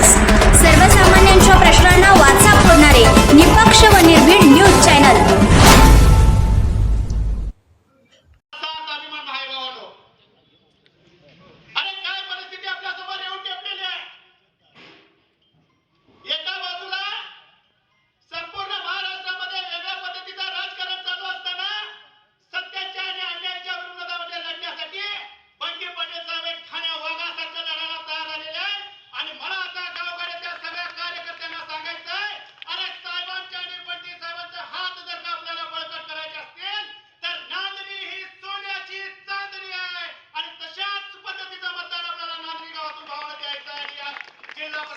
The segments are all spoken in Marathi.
Thanks.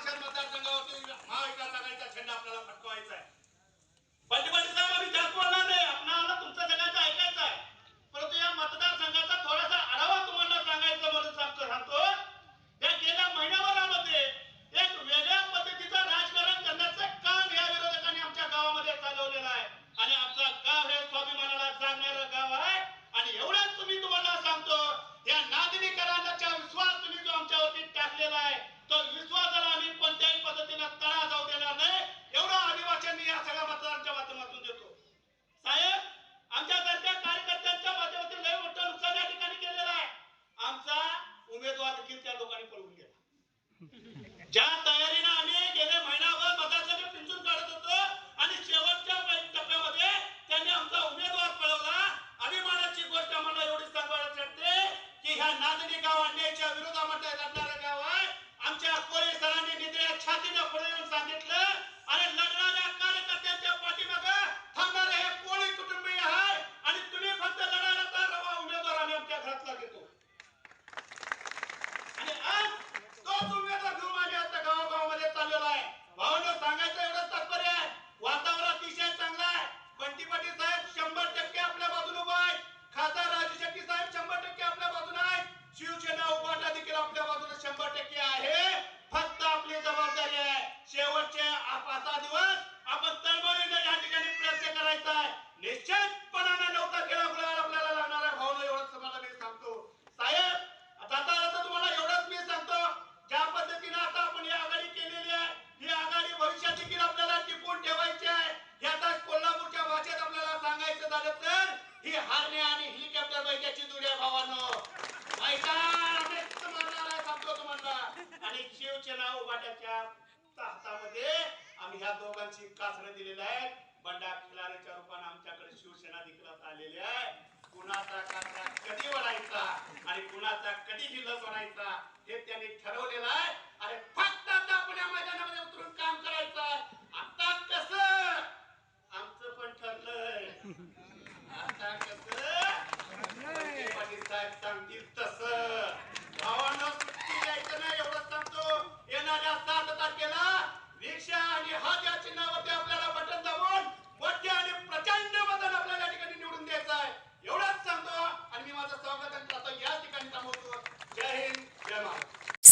माळशेर मतदारसंघावरती महाविकास आघाडीचा झेंडा आपल्याला फटकवायचा आहे. पंचमंत्री साहेब आम्ही जास्त बोलणार थोडासा आढावा तुम्हाला सांगायचा म्हणून सांगतो सांगतो. या गेल्या महिन्याभरामध्ये एक वेगळ्या पद्धतीचं राजकारण करण्याचं काम या आमच्या गावामध्ये चालवलेलं आहे. आणि आमचा गाव हे स्वाभिमानाला जागणार देखील लोकांनी पळवून गेला. ज्या तयारीनं निश्चितपणाने नव्हता खेळा गुलाल आपल्याला लागणार आहे. भावना एवढंच तुम्हाला मी सांगतो. साहेब आता आता तुम्हाला एवढंच मी सांगतो. ज्या पद्धतीने आता आपण ही आघाडी केलेली आहे ही आघाडी भविष्यात देखील आपल्याला टिकून ठेवायची आहे. हे आता कोल्हापूरच्या भाषेत आपल्याला सांगायचं झालं तर ही हारणे आणि हेलिकॉप्टर बैठ्याची जोडी आहे भावानं. मैदान अनेक आहे सांगतो तुम्हाला. आणि शिवसेना उभाट्याच्या हातामध्ये आम्ही ह्या दोघांची कासरं दिलेल्या आहे बंडा खिलाऱ्याच्या रूपाने आमच्याकडे शिवसेना देखील आलेली आहे. कुणाचा कासरा कधी वळायचा आणि कुणाचा कधी जिल्हा सोडायचा हे त्यांनी ठरवलेलं आहे. अरे फक्त आता आपण या मैदानामध्ये उतरून काम करायचं आहे आता कसं आमचं पण ठरलंय आता कसं वंदे पाटील साहेब सांगतील तसं भावांनो सुट्टी द्यायचं नाही एवढंच सांगतो येणाऱ्या सात तारखेला रिक्षा आणि हात या चिन्हावरती आपल्याला बटन दाबून वट्टे आणि प्रचंड मतदान आपल्याला या ठिकाणी निवडून द्यायचं आहे एवढंच सांगतो आणि मी माझं स्वागत आता याच ठिकाणी थांबवतो जय हिंद जय